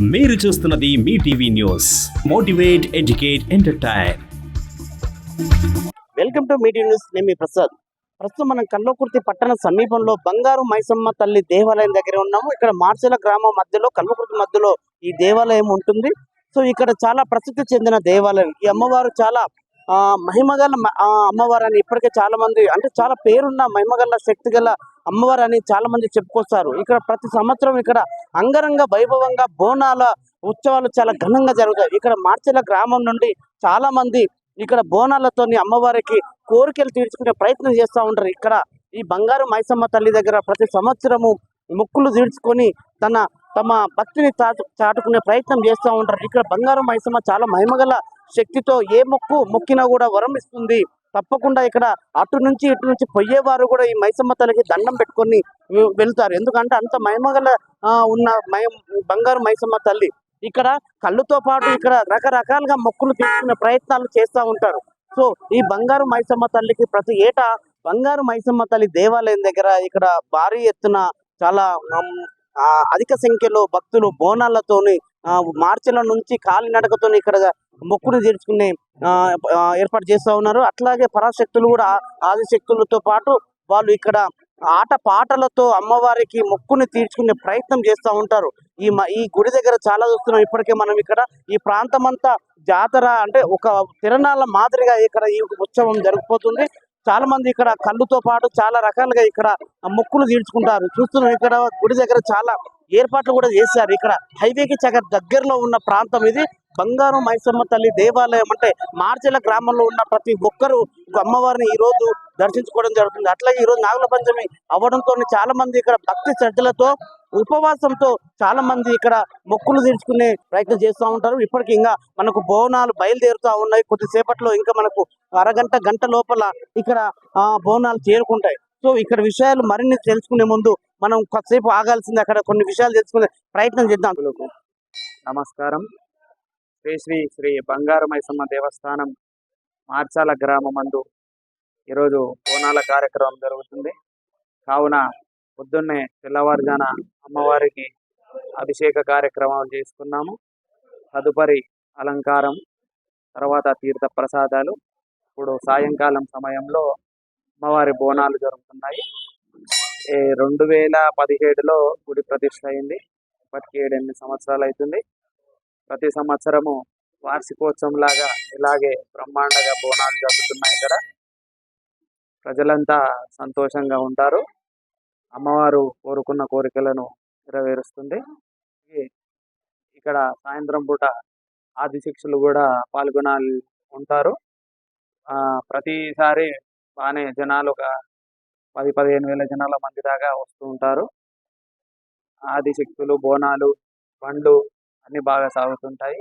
మీరు చూస్తున్నది మీ TV news. Motivate educate entertain. Welcome to media news. నేను మీ ప్రసాద్. ప్రస్తుతం మనం కల్వకుర్తి పట్టణ సమీపంలో బంగారు మైసమ్మ తల్లి దేవాలయం దగ్గర ఉన్నాము. ఇక్కడ మార్చల గ్రామం మధ్యలో కల్వకుర్తి మధ్యలో ఈ దేవాలయం ఉంటుంది. సో ఇక్కడ చాలా ప్రసిద్ధి చెందిన దేవాలయం. ఈ అమ్మవారు చాలా ఆ, మహిమగల అమ్మవారు అని ఇప్పటికే చాలా మంది అంటే చాలా పేరున్న మహిమగల శక్తి గల అమ్మవారు అని చాలా మంది చెప్పుకొస్తారు. ఇక్కడ ప్రతి సంవత్సరం ఇక్కడ అంగరంగ వైభవంగా బోనాల ఉత్సవాలు చాలా ఘనంగా జరుగుతాయి. ఇక్కడ మార్చెల గ్రామం నుండి చాలా మంది ఇక్కడ బోనాలతోని అమ్మవారికి కోరికలు తీర్చుకునే ప్రయత్నం చేస్తూ ఉంటారు. ఇక్కడ ఈ బంగారు మైసమ్మ తల్లి దగ్గర ప్రతి సంవత్సరము మొక్కులు తీర్చుకొని తన తమ భక్తిని చాటు చాటుకునే ప్రయత్నం చేస్తూ ఉంటారు. ఇక్కడ బంగారు మైసమ్మ చాలా మహిమగల శక్తితో ఏ మొక్కు మొక్కినా కూడా వరం ఇస్తుంది. తప్పకుండా ఇక్కడ అటు నుంచి ఇటు నుంచి పోయేవారు కూడా ఈ మైసమ్మ తల్లికి దండం పెట్టుకొని వెళ్తారు. ఎందుకంటే అంత మహిమగల ఉన్న మై బంగారు మైసమ్మ తల్లి. ఇక్కడ కళ్ళుతో పాటు ఇక్కడ రకరకాలుగా మొక్కులు తీసుకునే ప్రయత్నాలు చేస్తూ ఉంటారు. సో ఈ బంగారు మైసమ్మ తల్లికి ప్రతి ఏటా బంగారు మైసమ్మ తల్లి దేవాలయం దగ్గర ఇక్కడ భారీ ఎత్తున చాలా అధిక సంఖ్యలో భక్తులు బోనాలతోని మార్చిల నుంచి కాలినడకతో ఇక్కడ మొక్కును తీర్చుకునే ఆ, ఏర్పాటు చేస్తూ ఉన్నారు. అట్లాగే పరాశక్తులు కూడా ఆదిశక్తులతో పాటు వాళ్ళు ఇక్కడ ఆట పాటలతో అమ్మవారికి మొక్కుని తీర్చుకునే ప్రయత్నం చేస్తూ ఉంటారు. ఈ మ- ఈ గుడి దగ్గర చాలా చూస్తున్నాం. ఇప్పటికే మనం ఇక్కడ ఈ ప్రాంతం అంతా జాతర అంటే ఒక తిరణాల మాదిరిగా ఇక్కడ ఈ ఉత్సవం జరిగిపోతుంది చాలా మంది ఇక్కడ కళ్ళుతో పాటు చాలా రకాలుగా ఇక్కడ మొక్కులు తీర్చుకుంటారు. చూస్తున్నాం ఇక్కడ గుడి దగ్గర చాలా ఏర్పాట్లు కూడా చేశారు. ఇక్కడ హైవేకి చగ దగ్గరలో ఉన్న ప్రాంతం ఇది. బంగారం మైసమ్మ తల్లి దేవాలయం అంటే మార్చెల గ్రామంలో ఉన్న ప్రతి ఒక్కరూ అమ్మవారిని ఈ రోజు దర్శించుకోవడం జరుగుతుంది. అట్లాగే ఈ రోజు నాగుల పంచమి అవ్వడంతో చాలా మంది ఇక్కడ భక్తి శ్రద్ధలతో ఉపవాసంతో చాలా మంది ఇక్కడ మొక్కులు తీర్చుకునే ప్రయత్నం చేస్తూ ఉంటారు. ఇప్పటికి ఇంకా మనకు బోనాలు బయలుదేరుతా ఉన్నాయి. కొద్దిసేపట్లో ఇంకా మనకు అరగంట గంట లోపల ఇక్కడ ఆ బోనాలు చేరుకుంటాయి. సో ఇక్కడ విషయాలు మరిన్ని తెలుసుకునే ముందు మనం కొద్దిసేపు ఆగాల్సింది అక్కడ కొన్ని విషయాలు తెలుసుకునే ప్రయత్నం చేద్దాం. నమస్కారం. శ్రీ శ్రీ శ్రీ బంగారమైసమ్మ దేవస్థానం మార్చాల గ్రామమందు ఈరోజు బోనాల కార్యక్రమం జరుగుతుంది. కావున పొద్దున్నే తెల్లవారుజాన అమ్మవారికి అభిషేక కార్యక్రమాలు చేసుకున్నాము. తదుపరి అలంకారం తర్వాత తీర్థ ప్రసాదాలు. ఇప్పుడు సాయంకాలం సమయంలో అమ్మవారి బోనాలు జరుగుతున్నాయి. రెండు వేల పదిహేడులో గుడి ప్రతిష్ట అయింది. ఇప్పటికి ఏడెనిమిది సంవత్సరాలు అవుతుంది ప్రతి సంవత్సరము వార్షికోత్సవం లాగా ఇలాగే బ్రహ్మాండగా బోనాలు జరుగుతున్నాయి ఇక్కడ. ప్రజలంతా సంతోషంగా ఉంటారు. అమ్మవారు కోరుకున్న కోరికలను నెరవేరుస్తుంది. ఇక్కడ సాయంత్రం పూట ఆదిశిక్షులు కూడా పాల్గొనాలి ఉంటారు. ప్రతిసారి బాగానే జనాలు ఒక పది పదిహేను వేల జనాల మంది దాకా వస్తూ ఉంటారు. ఆదిశక్తులు బోనాలు బండ్లు అన్ని బాగా సాగుతుంటాయి.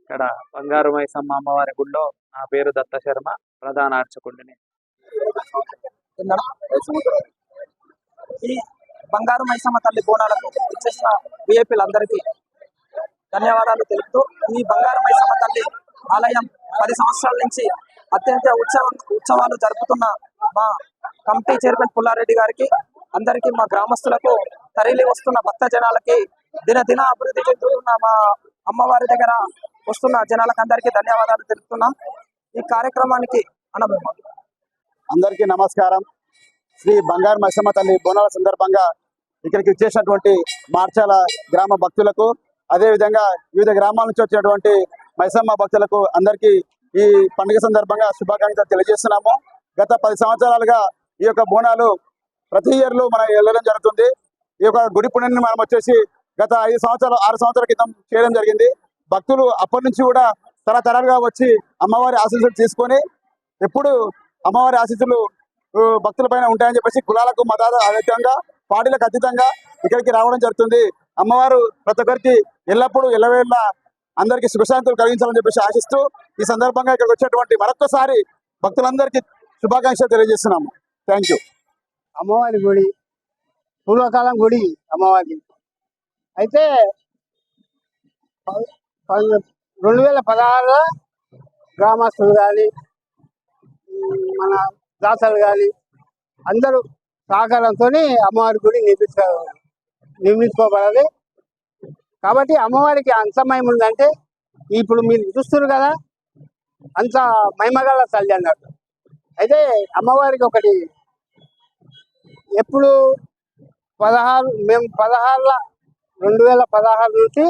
ఇక్కడ బంగారు మైసమ్మ అమ్మవారి గుడిలో నా పేరు దత్త శర్మ ప్రధాన అర్చకుడిని. ఈ బంగారు మైసమ్మ తల్లి బోనాలకు ఇచ్చేసిన విఐపీలందరికీ ధన్యవాదాలు తెలుపుతూ ఈ బంగారు మైసమ్మ తల్లి ఆలయం పది సంవత్సరాల నుంచి అత్యంత ఉత్సవం ఉత్సవాలు జరుపుతున్న మా కమిటీ చైర్మన్ పుల్లారెడ్డి గారికి అందరికీ మా గ్రామస్తులకు తరలి వస్తున్న భక్త జనాలకి దినదిన అభివృద్ధి చెందుతున్న మా అమ్మవారి దగ్గర వస్తున్న జనాలకు అందరికీ ధన్యవాదాలు తెలుపుతున్నాం. ఈ కార్యక్రమానికి అనుభవం అందరికీ నమస్కారం. శ్రీ బంగారు మైసమ్మ తల్లి బోనాల సందర్భంగా ఇక్కడికి వచ్చేసినటువంటి మార్చాల గ్రామ భక్తులకు అదేవిధంగా వివిధ గ్రామాల నుంచి వచ్చినటువంటి మైసమ్మ భక్తులకు అందరికీ ఈ పండుగ సందర్భంగా శుభాకాంక్షలు తెలియజేస్తున్నాము. గత పది సంవత్సరాలుగా ఈ యొక్క బోనాలు ప్రతి ఇయర్లో మనం వెళ్ళడం జరుగుతుంది. ఈ యొక్క గుడి పుణ్యాన్ని మనం వచ్చేసి గత ఐదు సంవత్సరాలు ఆరు సంవత్సరాల క్రితం చేయడం జరిగింది. భక్తులు అప్పటి నుంచి కూడా తరతరాలుగా వచ్చి అమ్మవారి ఆశీస్సులు తీసుకొని ఎప్పుడు అమ్మవారి ఆశీస్సులు భక్తులపైన భక్తుల పైన ఉంటాయని చెప్పేసి కులాలకు మతాల అతీతంగా పార్టీలకు అతీతంగా ఇక్కడికి రావడం జరుగుతుంది. అమ్మవారు ప్రతి ఒక్కరికి ఎల్లప్పుడూ ఎల్లవేళ్ళ అందరికీ సుఖశాంతులు కలిగించాలని చెప్పేసి ఆశిస్తూ ఈ సందర్భంగా ఇక్కడికి వచ్చేటువంటి మరొక్కసారి భక్తులందరికీ శుభాకాంక్షలు తెలియజేస్తున్నాము. థ్యాంక్ యూ అమ్మవారి గుడి పూర్వకాలం గుడి అమ్మవారి అయితే రెండు వేల పదహారులో గ్రామస్తులు కానీ మన దాతలు కానీ అందరూ సహకారంతో అమ్మవారి గుడి నిర్మించ నిర్మించుకోబడాలి. కాబట్టి అమ్మవారికి అంత మహిమ ఉందంటే ఇప్పుడు మీరు చూస్తున్నారు కదా అంత మహిమగల తల్లి అన్నట్టు అయితే అమ్మవారికి ఒకటి ఎప్పుడు పదహారు మేము పదహారుల రెండు వేల పదహారు నుంచి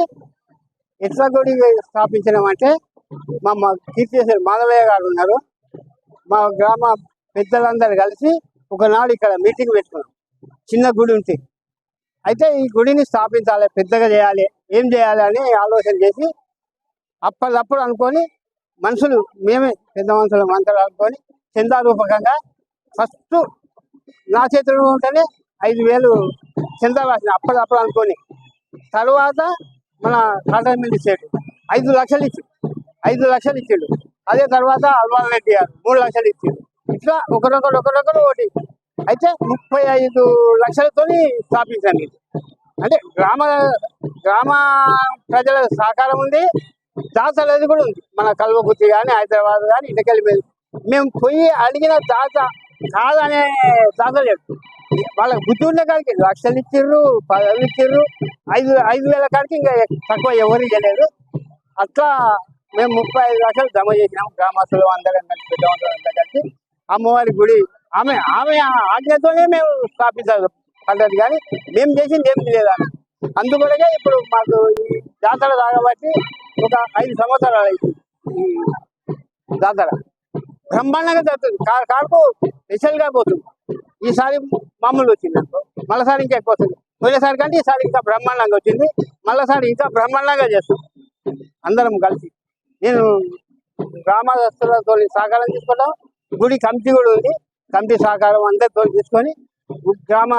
ఎట్ల గుడి స్థాపించినామంటే మా మా కీర్తిశేషులు మాధవయ్య గారు ఉన్నారు. మా గ్రామ పెద్దలందరూ కలిసి ఒకనాడు ఇక్కడ మీటింగ్ పెట్టుకున్నాం. చిన్న గుడి ఉంటే. అయితే ఈ గుడిని స్థాపించాలి పెద్దగా చేయాలి ఏం చేయాలి అని ఆలోచన చేసి అప్పటికప్పుడు అనుకొని మనుషులు మేమే పెద్ద మనుషులు మంత్రాలు అనుకొని చందారూపకంగా ఫస్ట్ నా చేతిలో ఉంటేనే ఐదు వేలు చందా రాసిన అప్పటిదప్పుడు అనుకొని. తర్వాత మన కాటన్ మిల్ ఇచ్చాడు. ఐదు లక్షలు ఇచ్చాడు ఐదు లక్షలు ఇచ్చాడు. అదే తర్వాత అల్వాల్ రెడ్డి గారు మూడు లక్షలు ఇచ్చాడు ఇట్లా ఒకరొకరు ఒకరొకరు ఒకటి. అయితే ముప్పై ఐదు లక్షలతోని స్థాపించాను ఇది అంటే గ్రామ గ్రామ ప్రజల సహకారం ఉంది. దాతలది కూడా ఉంది. మన కల్వకుర్తి కానీ హైదరాబాద్ కానీ ఇటకెళ్ళి మీద మేము పోయి అడిగిన దాత కాదనే దాత లేదు వాళ్ళకి బుద్ధి ఉన్న కాడికి లక్షలు ఇచ్చిర్రు పదవులు ఇచ్చిర్రు ఐదు ఐదు వేల కాడికి ఇంకా తక్కువ ఎవరు ఇవ్వలేదు అట్లా మేము ముప్పై ఐదు లక్షలు జమ చేసినాం గ్రామస్తులు అందరం కలిసి కలిసి. అమ్మవారి గుడి ఆమె ఆమె ఆజ్ఞతోనే మేము స్థాపించాలి పడ్డది కానీ మేము చేసింది ఏం లేదు ఆమె. ఇప్పుడు మాకు ఈ జాతర రాగబట్టి ఒక ఐదు సంవత్సరాలు అయింది ఈ జాతర. బ్రహ్మాండంగా జరుగుతుంది. కాడుకు స్పెషల్గా పోతుంది ఈసారి మామూలు వచ్చింది మళ్ళీసారి ఇంకా ఎక్కువ వస్తుంది. పోయినసారి కంటే ఈసారి ఇంకా బ్రహ్మాండంగా వచ్చింది. మళ్ళీసారి ఇంకా బ్రహ్మాండంగా చేస్తుంది అందరం కలిసి. నేను గ్రామస్తులతో సహకారం తీసుకోవడం గుడి కమిటీ కూడా ఉంది. కమిటీ సహకారం అందరితో తీసుకొని గ్రామ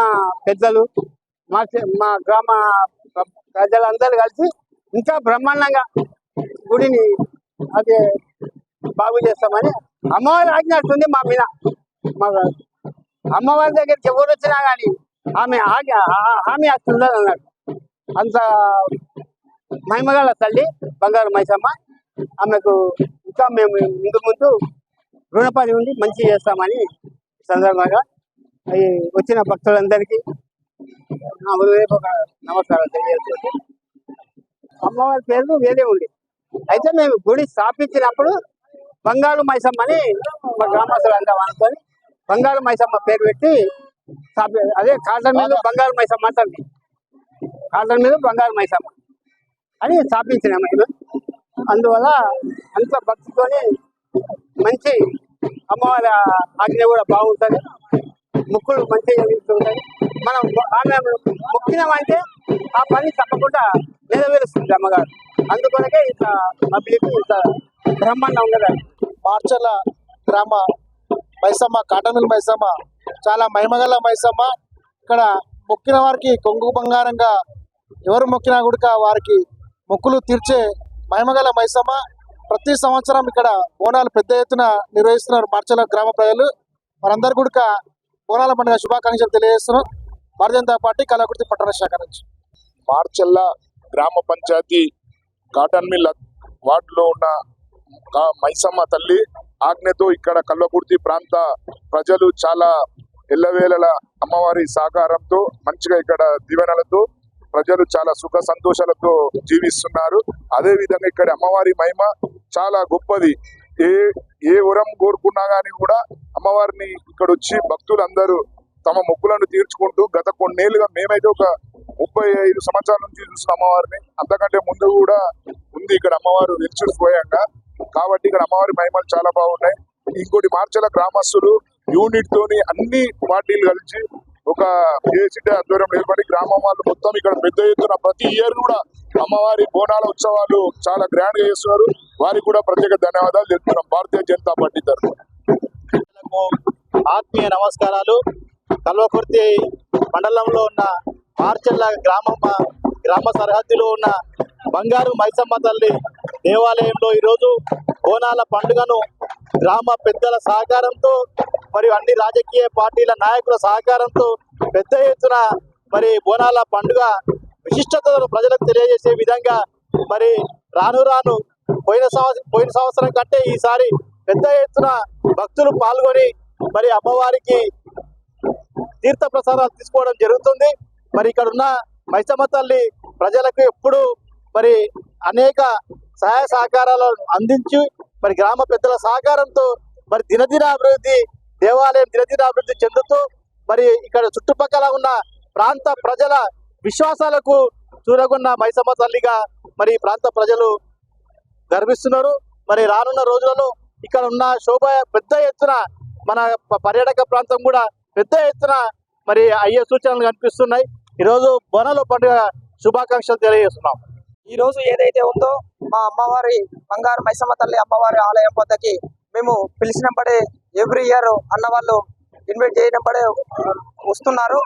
పెద్దలు మా మా గ్రామ ప్రజలందరూ కలిసి ఇంకా బ్రహ్మాండంగా గుడిని అది బాగు చేస్తామని అమ్మవారి ఆజ్ఞాస్తుంది మా మీద. అమ్మవారి దగ్గరికి ఎవరు వచ్చినా కానీ ఆమె ఆగి ఆ- హామీ వస్తుందని అన్నాడు. అంత మహిమగల తల్లి బంగారు మైసమ్మ. ఆమెకు ఇంకా మేము ముందు ముందు రుణపడి ఉండి మంచి చేస్తామని సందర్భంగా అవి వచ్చిన భక్తులందరికీ నా హృదయపూర్వక నమస్కారాలు తెలియజేస్తుంది అమ్మవారి పేరు వేరే ఉంది. అయితే మేము గుడి స్థాపించినప్పుడు బంగారు మైసమ్మ అని మా గ్రామస్తులు అంతా అనుకొని బంగారు మైసమ్మ పేరు పెట్టి అదే కాటన్ మీద బంగారు మైసమ్మ అంటుంది కాటన్ మీద బంగారు మైసమ్మ అని స్థాపించినాము మేము. అందువల్ల అంత భక్తితోని మంచి అమ్మవారి ఆజ్ఞ కూడా బాగుంటుంది. ముక్కులు మంచిగా ఉంటాయి మనం ఆమె మొక్కినామంటే ఆ పని తప్పకుండా నెరవేరుస్తుంది అమ్మగారు. అందుకొనకే ఇంత పబ్లిక్ ఇంత బ్రహ్మాండం ఉండదు మార్చల గ్రామ మైసమ్మ కాటమిల్ మైసమ్మ చాలా మహిమగల మైసమ్మ. ఇక్కడ మొక్కిన వారికి కొంగు బంగారంగా ఎవరు మొక్కినా గుడిక వారికి మొక్కులు తీర్చే మహిమగల మైసమ్మ. ప్రతి సంవత్సరం ఇక్కడ బోనాలు పెద్ద ఎత్తున నిర్వహిస్తున్నారు మార్చల గ్రామ ప్రజలు. వారందరూ కూడా బోనాల పండుగ శుభాకాంక్షలు తెలియజేస్తున్నారు భారతీయ జనతా పార్టీ కళాకృతి పట్టణ శాఖ నుంచి. మార్చెల్ల గ్రామ పంచాయతీ కాటన్ మిల్ వార్డులో ఉన్న మైసమ్మ తల్లి ఆజ్ఞతో ఇక్కడ కల్లకుర్తి ప్రాంత ప్రజలు చాలా ఎల్లవేళల అమ్మవారి సహకారంతో మంచిగా ఇక్కడ దీవెనలతో ప్రజలు చాలా సుఖ సంతోషాలతో జీవిస్తున్నారు. అదే విధంగా ఇక్కడ అమ్మవారి మహిమ చాలా గొప్పది. ఏ ఏ వరం కోరుకున్నా కానీ కూడా అమ్మవారిని ఇక్కడ వచ్చి భక్తులందరూ తమ మొక్కులను తీర్చుకుంటూ గత కొన్నేళ్ళుగా మేమైతే ఒక ముప్పై ఐదు సంవత్సరాల నుంచి చూసిన అమ్మవారిని. అంతకంటే ముందు కూడా ఉంది ఇక్కడ అమ్మవారు పోయాక. కాబట్టి ఇక్కడ అమ్మవారి మహిమలు చాలా బాగున్నాయి. ఇంకోటి మార్చల గ్రామస్తులు యూనిట్ తోని అన్ని పార్టీలు కలిసి ఒక ఏసీటీ ఆధ్వర్యంలో ఏర్పడి గ్రామం వాళ్ళు మొత్తం ఇక్కడ పెద్ద ఎత్తున ప్రతి ఇయర్ కూడా అమ్మవారి బోనాల ఉత్సవాలు చాలా గ్రాండ్గా చేస్తున్నారు. వారికి కూడా ప్రత్యేక ధన్యవాదాలు తెలుపుతున్నాం భారతీయ జనతా పార్టీ తరఫున. ఆత్మీయ నమస్కారాలు. కల్వకుర్తి మండలంలో ఉన్న మార్చల్ల గ్రామమ్మ గ్రామ సరిహద్దులో ఉన్న బంగారు మైసమ్మ తల్లి దేవాలయంలో ఈరోజు బోనాల పండుగను గ్రామ పెద్దల సహకారంతో మరియు అన్ని రాజకీయ పార్టీల నాయకుల సహకారంతో పెద్ద ఎత్తున మరి బోనాల పండుగ విశిష్టతను ప్రజలకు తెలియజేసే విధంగా మరి రాను రాను పోయిన సంవత్సరం పోయిన సంవత్సరం కంటే ఈసారి పెద్ద ఎత్తున భక్తులు పాల్గొని మరి అమ్మవారికి తీర్థ ప్రసాదాలు తీసుకోవడం జరుగుతుంది. మరి ఇక్కడ ఉన్న మైసమ్మ తల్లి ప్రజలకు ఎప్పుడు మరి అనేక సహాయ సహకారాలను అందించి. మరి గ్రామ పెద్దల సహకారంతో మరి దినదిన అభివృద్ధి దేవాలయం దినదిన అభివృద్ధి చెందుతూ మరి ఇక్కడ చుట్టుపక్కల ఉన్న ప్రాంత ప్రజల విశ్వాసాలకు చూరగొన్న మైసమ్మ తల్లిగా మరి ప్రాంత ప్రజలు గర్విస్తున్నారు. మరి రానున్న రోజులలో ఇక్కడ ఉన్న శోభ పెద్ద ఎత్తున మన పర్యాటక ప్రాంతం కూడా పెద్ద ఎత్తున మరి అయ్యే సూచనలు కనిపిస్తున్నాయి. ఈరోజు బోనాల పండుగ శుభాకాంక్షలు తెలియజేస్తున్నాం. ఈ రోజు ఏదైతే ఉందో మా అమ్మవారి బంగారు మైసమ్మ తల్లి అమ్మవారి ఆలయం వద్దకి మేము పిలిచినప్పుడే ఎవ్రీ ఇయర్ అన్న వాళ్ళు ఇన్వైట్ చేయనప్పుడే వస్తున్నారు.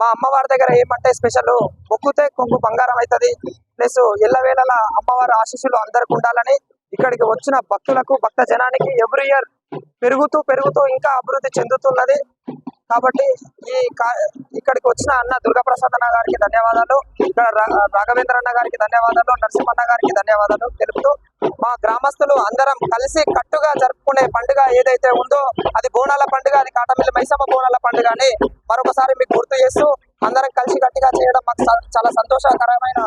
మా అమ్మవారి దగ్గర ఏమంటే స్పెషల్ మొక్కుతే కొంగు బంగారం అవుతుంది ప్లస్ ఎల్లవేళలా అమ్మవారి ఆశీస్సులు అందరికి ఉండాలని ఇక్కడికి వచ్చిన భక్తులకు భక్త జనానికి ఎవ్రీ ఇయర్ పెరుగుతూ పెరుగుతూ ఇంకా అభివృద్ధి చెందుతున్నది. కాబట్టి ఈ కా- ఇక్కడికి వచ్చిన అన్న దుర్గాప్రసాద్ అన్న గారికి ధన్యవాదాలు. ఇక్కడ రా- రాఘవేంద్ర అన్న గారికి ధన్యవాదాలు నరసింహన్న గారికి ధన్యవాదాలు తెలుపుతూ మా గ్రామస్తులు అందరం కలిసి కట్టుగా జరుపుకునే పండుగ ఏదైతే ఉందో అది బోనాల పండుగ అది కాటమిల్లి మైసమ్మ బోనాల పండుగ అని మరొకసారి మీకు గుర్తు చేస్తూ అందరం కలిసి గట్టిగా చేయడం మాకు చాలా సంతోషకరమైన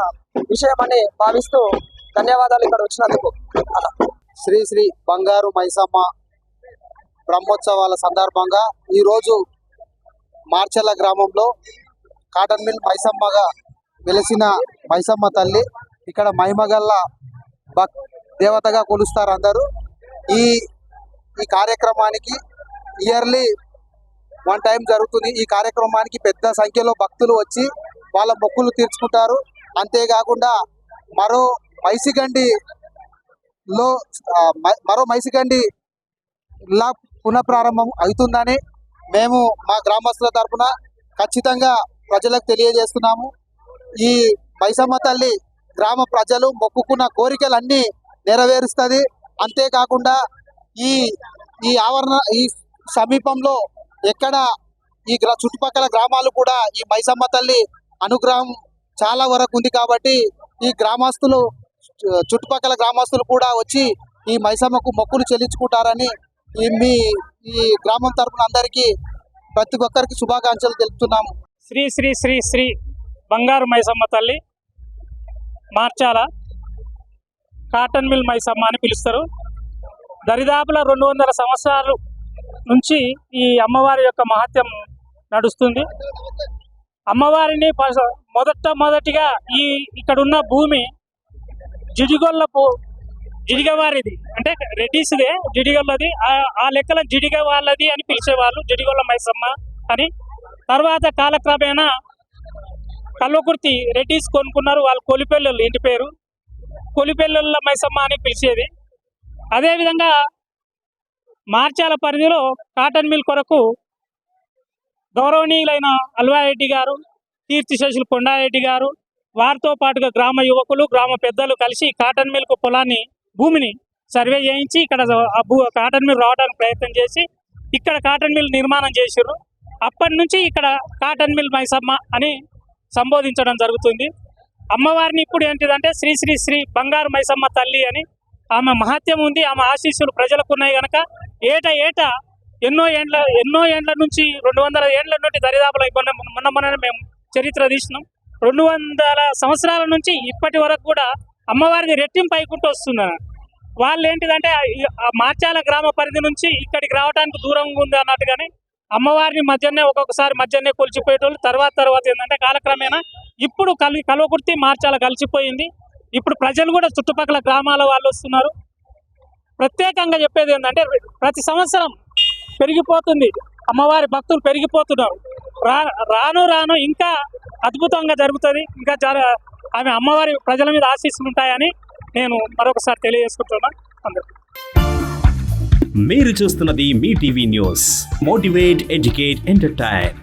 విషయం అని భావిస్తూ ధన్యవాదాలు ఇక్కడ వచ్చినందుకు. శ్రీ శ్రీ బంగారు మైసమ్మ బ్రహ్మోత్సవాల సందర్భంగా ఈరోజు మార్చల్ల గ్రామంలో కాటన్ మిల్ మైసమ్మగా వెలిసిన మైసమ్మ తల్లి. ఇక్కడ మహిమగల్ల భక్ దేవతగా కొలుస్తారు అందరూ. ఈ ఈ కార్యక్రమానికి ఇయర్లీ వన్ టైం జరుగుతుంది. ఈ కార్యక్రమానికి పెద్ద సంఖ్యలో భక్తులు వచ్చి వాళ్ళ మొక్కులు తీర్చుకుంటారు. అంతేకాకుండా మరో మైసిగండిలో మరో మైసిగండి లా పునఃప్రారంభం అవుతుందని మేము మా గ్రామస్తుల తరపున ఖచ్చితంగా ప్రజలకు తెలియజేస్తున్నాము. ఈ మైసమ్మ తల్లి గ్రామ ప్రజలు మొక్కుకున్న కోరికలన్నీ నెరవేరుస్తుంది. అంతేకాకుండా ఈ ఈ ఆవరణ ఈ సమీపంలో ఎక్కడ ఈ గ్రా చుట్టుపక్కల గ్రామాలు కూడా ఈ మైసమ్మ తల్లి అనుగ్రహం చాలా వరకు ఉంది కాబట్టి ఈ గ్రామస్తులు చుట్టుపక్కల గ్రామస్తులు కూడా వచ్చి ఈ మైసమ్మకు మొక్కులు చెల్లించుకుంటారని మీ ఈ గ్రామం తరపున అందరికీ ప్రతి ఒక్కరికి శుభాకాంక్షలు తెలుపుతున్నాము శ్రీ శ్రీ శ్రీ శ్రీ బంగారు మైసమ్మ తల్లి మార్చాల కాటన్ మిల్ మైసమ్మ అని పిలుస్తారు. దరిదాపుల రెండు వందల సంవత్సరాలు నుంచి ఈ అమ్మవారి యొక్క మహత్యం నడుస్తుంది. అమ్మవారిని మొదట మొదటిగా ఈ ఇక్కడున్న భూమి జిడిగొల్ల జిడిగ వారిది. అంటే రెడ్డిస్దే జిడిగొల్లది ఆ- ఆ లెక్కల జిడిగ వాళ్ళది అని పిలిచేవాళ్ళు జిడిగొల్ల మైసమ్మ అని. తర్వాత కాలక్రమేణా కల్వకుర్తి రెడ్డిస్ కొనుక్కున్నారు వాళ్ళు కొలిపెల్లెళ్ళు ఇంటి పేరు. కొలిపెల్లెళ్ళ మైసమ్మ అని పిలిచేది. అదేవిధంగా మార్చాల పరిధిలో కాటన్ మిల్ కొరకు గౌరవనీయులైన అల్వారెడ్డి గారు కీర్తిశేషులు కొండారెడ్డి గారు వారితో పాటుగా గ్రామ యువకులు గ్రామ పెద్దలు కలిసి కాటన్ మిల్క్ పొలాన్ని భూమిని సర్వే చేయించి ఇక్కడ ఆ భూ కాటన్ మిల్ రావడానికి ప్రయత్నం చేసి ఇక్కడ కాటన్ మిల్ నిర్మాణం చేసిర్రు. అప్పటి నుంచి ఇక్కడ కాటన్ మిల్ మైసమ్మ అని సంబోధించడం జరుగుతుంది. అమ్మవారిని ఇప్పుడు ఏంటిదంటే శ్రీ శ్రీ శ్రీ బంగారు మైసమ్మ తల్లి అని ఆమె మహత్యం ఉంది ఆమె ఆశీస్సులు ప్రజలకు ఉన్నాయి కనుక ఏట ఏట ఎన్నో ఏండ్ల ఎన్నో ఏండ్ల నుంచి రెండు వందల ఏండ్ల నుండి దరిదాపుల మొన్న మొన్న మొన్న మేము చరిత్ర తీసినాం. రెండు వందల సంవత్సరాల నుంచి ఇప్పటి వరకు కూడా అమ్మవారిని రెట్టింపు అయికుంటూ వస్తున్నారు వాళ్ళు ఏంటిదంటే ఆ- మార్చాల గ్రామ పరిధి నుంచి ఇక్కడికి రావడానికి దూరంగా ఉంది అన్నట్టుగానే అమ్మవారిని మధ్యనే ఒక్కొక్కసారి మధ్యనే కొలిచిపోయేటోళ్ళు తర్వాత తర్వాత ఏంటంటే కాలక్రమేణా ఇప్పుడు కలి కలవకుర్తి మార్చాల కలిసిపోయింది. ఇప్పుడు ప్రజలు కూడా చుట్టుపక్కల గ్రామాల వాళ్ళు వస్తున్నారు. ప్రత్యేకంగా చెప్పేది ఏంటంటే ప్రతి సంవత్సరం పెరిగిపోతుంది. అమ్మవారి భక్తులు పెరిగిపోతున్నారు. రా రాను రాను ఇంకా అద్భుతంగా జరుగుతుంది. ఇంకా చాలా ఆమె అమ్మవారి ప్రజల మీద ఆశీస్సులు ఉంటాయని నేను మరొకసారి తెలియజేసుకుంటున్నాను అందరూ. మీరు చూస్తున్నది మీ TV news. Motivate educate entertain